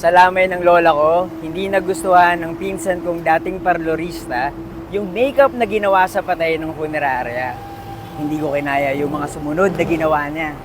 Sa lamay ng lola ko, hindi nagustuhan ng pinsan kong dating parlorista yung makeup na ginawa sa patay ng funerarya. Hindi ko kinaya yung mga sumunod na ginawa niya.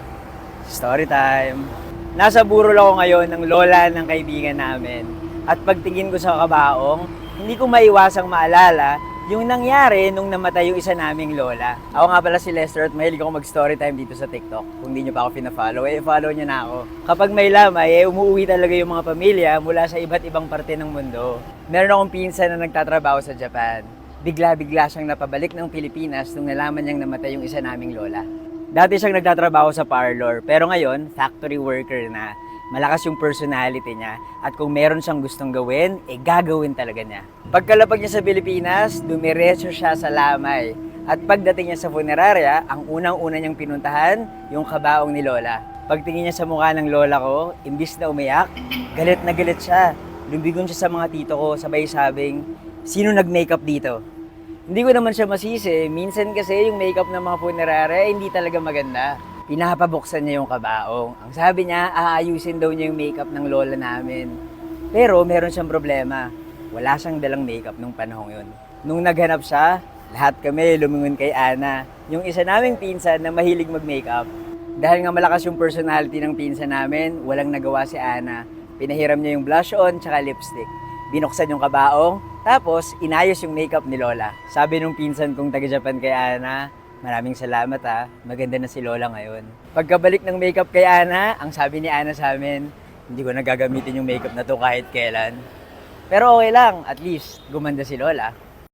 Story time. Nasa burol ako ngayon ng lola ng kaibigan namin. At pagtingin ko sa kabaong, hindi ko maiwasang maalala yung nangyari nung namatay yung isa naming lola. Ako nga pala si Lester at mahilig ako mag-story time dito sa TikTok. Kung di nyo pa ako pina-follow, eh follow nyo na ako. Kapag may lamay, eh umuwi talaga yung mga pamilya mula sa iba't ibang parte ng mundo. Meron akong pinsan na nagtatrabaho sa Japan. Bigla-bigla siyang napabalik ng Pilipinas nung nalaman niyang namatay yung isa naming lola. Dati siyang nagtatrabaho sa parlor, pero ngayon, factory worker na. Malakas yung personality niya at kung meron siyang gustong gawin, eh gagawin talaga niya. Pagkalapag niya sa Pilipinas, dumiretso siya sa lamay. At pagdating niya sa funeraria, ang unang-una niyang pinuntahan, yung kabaong ni Lola. Pagtingin niya sa mukha ng Lola ko, imbis na umiyak, galit na galit siya. Lumigon siya sa mga tito ko, sabay sabing, sino nag-makeup dito? Hindi ko naman siya masisi. Minsan kasi yung makeup ng mga funeraria, hindi talaga maganda. Pinapabuksan niya yung kabaong. Ang sabi niya, aayusin daw niya yung makeup ng lola namin. Pero meron siyang problema. Wala siyang dalang makeup nung panahong yun. Nung naghanap siya, lahat kami lumingon kay Ana. Yung isa naming pinsan na mahilig mag-makeup. Dahil nga malakas yung personality ng pinsan namin, walang nagawa si Ana. Pinahiram niya yung blush on tsaka lipstick. Binuksan yung kabaong, tapos inayos yung makeup ni Lola. Sabi nung pinsan kong taga-Japan kay Ana, maraming salamat ha, maganda na si Lola ngayon. Pagkabalik ng makeup kay Ana, ang sabi ni Ana sa amin, hindi ko na gagamitin yung makeup na to kahit kailan. Pero okay lang, at least gumanda si Lola.